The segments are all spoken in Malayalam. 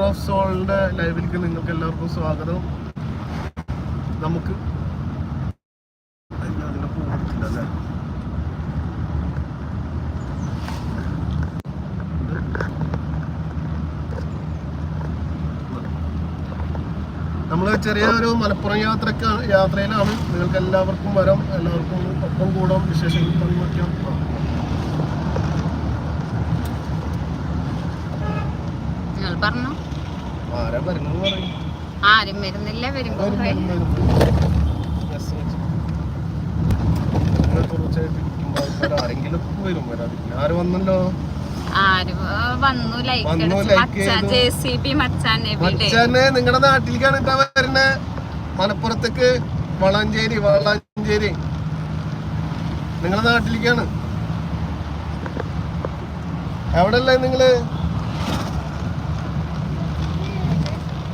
ഓഫ് സോളിന്റെ ലൈവിലേക്ക് നിങ്ങൾക്ക് എല്ലാവർക്കും സ്വാഗതം. നമുക്ക്? നമ്മൾ ചെറിയ ഒരു മലപ്പുറം യാത്രയ്ക്ക് യാത്രയിലാണ്. നിങ്ങൾക്ക് എല്ലാവർക്കും വരാം. എല്ലാവർക്കും ഒപ്പം കൂടാം. വിശേഷങ്ങൾ പങ്കുവയ്ക്കാം പറഞ്ഞു? ആരാ വരുന്നില്ല വരുമ്പോ നിങ്ങളുടെ നാട്ടിലേക്കാണ് ഇട്ടാ വരുന്നത് മലപ്പുറത്തേക്ക് വളാഞ്ചേരി വളാഞ്ചേരി. നിങ്ങളുടെ നാട്ടിലേക്കാണ് എവിടെയല്ലേ നിങ്ങൾ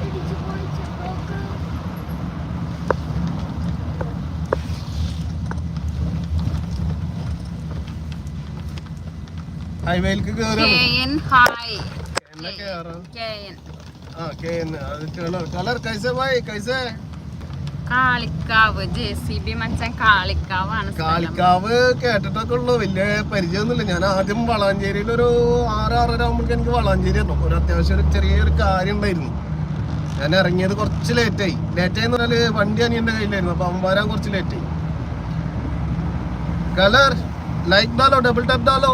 ഹൈവേയിലേക്ക് കെ കയറാണ് എൻ ഹായ് എന്നെ കയറാം കെ എൻ ആ കെ എൻ അത് കളർ കളർ കൈസേ ഭായ് കൈസേ കാളിക്കാവ് ജെ സി ബി മച്ചാൻ കാളിക്കാവാണ്. കാളിക്കാവ് കേട്ടിട്ടൊക്കെ ഉള്ളു. വലിയ പരിചയമൊന്നുമില്ല. ഞാൻ ആദ്യം വളാഞ്ചേരിയിൽ ഒരു ആറ് ആറര ആകുമ്പോഴേക്കും എനിക്ക് വളാഞ്ചേരി ആയിരുന്നു ഒരു അത്യാവശ്യം ഒരു ചെറിയൊരു കാര്യം ഉണ്ടായിരുന്നു. ഞാൻ ഇറങ്ങിയത് കുറച്ച് ലേറ്റായി ലേറ്റായി എന്ന് പറഞ്ഞാൽ വണ്ടി അനിയന്റെ കയ്യിലായിരുന്നു. അപ്പൊ അവൻ വരാൻ കുറച്ച് ലേറ്റായി കളർ ലൈക്ക് ഡാലോ ഡബിൾ ടാപ്പ് ഡാലോ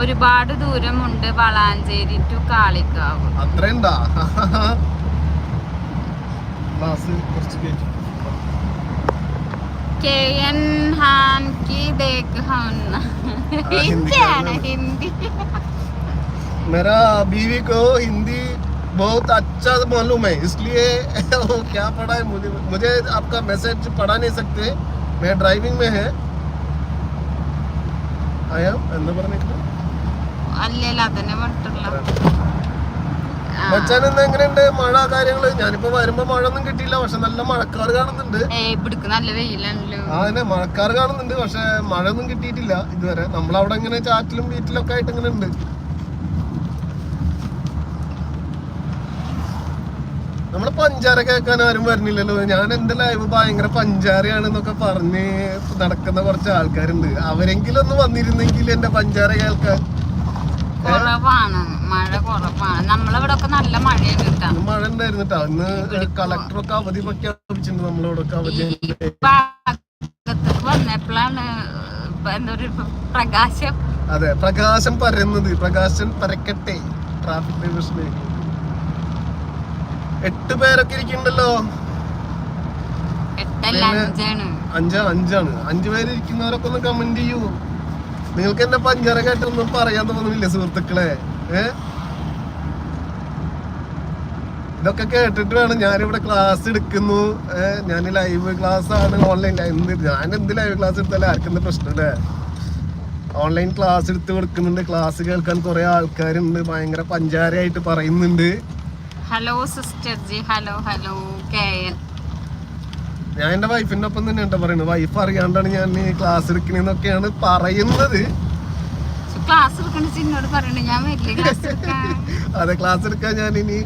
ഒരുപാട് ദൂരമുണ്ട് വളാഞ്ചേരി ടു കാളിക്കാവ് അത്രയുണ്ടാ ക്ലാസ് കുറച്ച് കയറ്റി കെ എൻ ഹാൻ കി ദേഖ് ഹൻ ഹിന്ദിയാണ് ഹിന്ദി मेरा बीवी को हिंदी बहुत अच्छा मालूम है इसलिए वो क्या पढ़ा है मुझे मुझे आपका मैसेज पढ़ा नहीं सकते मैं ड्राइविंग में है आया എന്ന് പറഞ്ഞിട്ട് അല്ലല്ല അതന്നെ പറഞ്ഞിട്ടുള്ള. മച്ചാൻ ഇന്ന് എങ്ങനെയുണ്ട്? മഴ കാര്യങ്ങൾ? ഞാനിപ്പോ വരുമ്പോ മഴ ഒന്നും കിട്ടിയില്ല പക്ഷെ നല്ല മഴക്കാർ കാണുന്നുണ്ട്. ഇവിടുക്ക് നല്ല വെയിലാണല്ലോ. ആ തന്നെ കാണുന്നുണ്ട് പക്ഷെ മഴ ഒന്നും കിട്ടിയിട്ടില്ല ഇതുവരെ. നമ്മളവിടെ ഇങ്ങനെ ചാറ്റിലും വീട്ടിലും ഒക്കെ ആയിട്ട് ഇങ്ങനെ ഉണ്ട്. നമ്മൾ പഞ്ചാര കേൾക്കാൻ ആരും വരുന്നില്ലല്ലോ. ഞാൻ എന്റെ ലൈവ് ഭയങ്കര പഞ്ചാരയാണെന്നൊക്കെ പറഞ്ഞ് നടക്കുന്ന കുറച്ച് ആൾക്കാരുണ്ട്. അവരെങ്കിലും ഒന്ന് വന്നിരുന്നെങ്കിൽ എന്റെ പഞ്ചാര കേൾക്കാൻ. കുറവാണ്. മഴ കുറവാണ്. നമ്മളവിടെ ഒക്കെ നല്ല മഴയാണ് മഴ ഉണ്ടായിരുന്നു കേട്ടോ ഇന്ന് കളക്ടറൊക്കെ അവധി പ്രഖ്യാപിച്ചിട്ടുണ്ട്. നമ്മളോടൊക്കെ അവധി ഉണ്ട്. ഭാഗത്തേക്ക് വന്നപ്പോഴാണ് ഇപ്പൊ പ്രകാശം. അതെ പ്രകാശം പരന്നത്. പ്രകാശം പരക്കട്ടെ. ട്രാഫിക് ഡൈവേഷന് എട്ട് പേരൊക്കെ ഇരിക്കണ്ടല്ലോ അഞ്ചാണ്. അഞ്ചാ അഞ്ചാണ്. അഞ്ചു പേര് ഇരിക്കുന്നവരൊക്കെ ഒന്ന് കമന്റ് ചെയ്യൂ. നിങ്ങൾക്ക് എന്റെ പഞ്ചാര കേട്ടൊന്നും പറയാൻ തോന്നുന്നില്ല സുഹൃത്തുക്കളെ. ഏ? ഇതൊക്കെ കേട്ടിട്ട് വേണം ഞാനിവിടെ ക്ലാസ് എടുക്കുന്നു. ഞാൻ ലൈവ് ക്ലാസ് ആണ് ഓൺലൈൻ എന്ത് ഞാൻ എന്ത് ലൈവ് ക്ലാസ് എടുത്താലും ആർക്കും എന്ത് പ്രശ്നമില്ലേ ഓൺലൈൻ ക്ലാസ് എടുത്ത് കൊടുക്കുന്നുണ്ട്. ക്ലാസ് കേൾക്കാൻ കുറെ ആൾക്കാരുണ്ട്. ഭയങ്കര പഞ്ചാരയായിട്ട് പറയുന്നുണ്ട്. Hello sister G hello hello കെ ഞാൻ എന്റെ വൈഫിന്റെ ഒപ്പം തന്നെ എന്താ പറയുന്നത് വൈഫ് അറിയാണ്ടാണ് ഞാൻ ഈ ക്ലാസ് എടുക്കണെന്നൊക്കെയാണ് പറയുന്നത്. അതെ ക്ലാസ് എടുക്കാൻ ഞാൻ ഇനി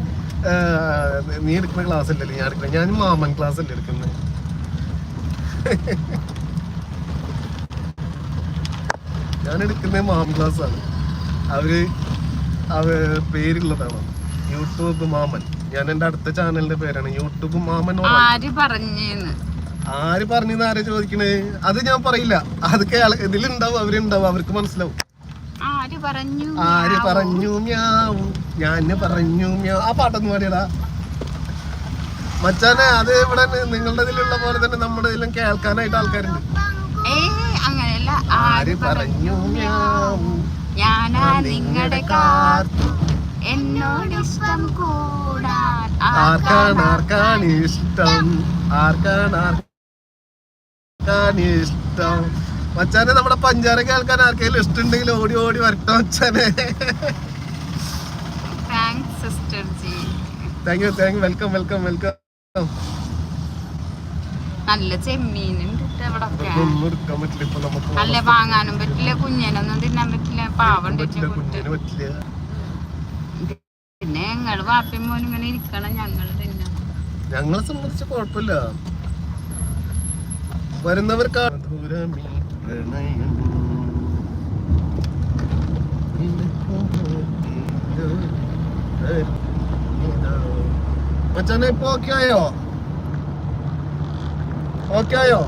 നീ എടുക്കുന്ന ക്ലാസ് അല്ലല്ലേ ഞാൻ എടുക്കുന്നത് ഞാൻ മാമൻ ക്ലാസ് അല്ലേ എടുക്കുന്നത് ഞാൻ എടുക്കുന്നത് മാമൻ ക്ലാസ് ആണ്. അവർ അവ പേരുള്ളതാണ്. യൂട്യൂബ് മാമൻ. ഞാൻ എന്റെ അടുത്ത ചാനലിന്റെ പേരാണ് യൂട്യൂബ് മാമൻ ആര് പറഞ്ഞേന്ന്? ആര് പറഞ്ഞെന്ന് ആരെ ചോദിക്കണേ? അത് ഞാൻ പറയില്ല. അത് കേള ഇതിലുണ്ടാവും അവരുണ്ടാവും അവർക്ക് മനസ്സിലാവും. ആര് പറഞ്ഞു ആര് പറഞ്ഞു മ്യാവൂ? ഞാൻ പറഞ്ഞു മ്യാവ് ആ പാട്ടൊന്നും പാടിയടാ. മച്ചാനെ അത് ഇവിടെ നിങ്ങളുടെ ഇതിലുള്ള പോലെ തന്നെ നമ്മുടെ ഇതിലും കേൾക്കാനായിട്ട് ആൾക്കാരുണ്ട്. അങ്ങനെയല്ല. ആര് പറഞ്ഞു ഞാനാ നിങ്ങളുടെ കാർത്തു എന്നോട് ഇഷ്ടം കൂടാൻ ആർക്കാണ് ആർക്കാണ് ഇഷ്ടം ആർക്കാണ് ആർക്കാണ് ഇഷ്ടം മച്ചാനെ നമ്മുടെ പഞ്ചാര കേൾക്കാൻ ആർക്കെങ്കിലും ഇഷ്ടമുണ്ടെങ്കിൽ ഓടി ഓടി വരട്ടെ മച്ചാനെ. Thank you thank welcome welcome welcome നല്ല ചെമ്മീനുണ്ട് നല്ല വാങ്ങാനും പറ്റില്ല കുഞ്ഞനൊന്നും തിന്നാൻ പറ്റില്ല പാവം പറ്റില്ല. ഞങ്ങൾ വാപ്പയും ഇങ്ങനെ ഇരിക്കണം ഞങ്ങൾ തന്നെ. ഞങ്ങളെ സംബന്ധിച്ച് കുഴപ്പമില്ല. വരുന്നവർക്ക് മച്ചാനെ ഇപ്പൊ ഓക്കെ ആയോ? ഓക്കെ ആയോ?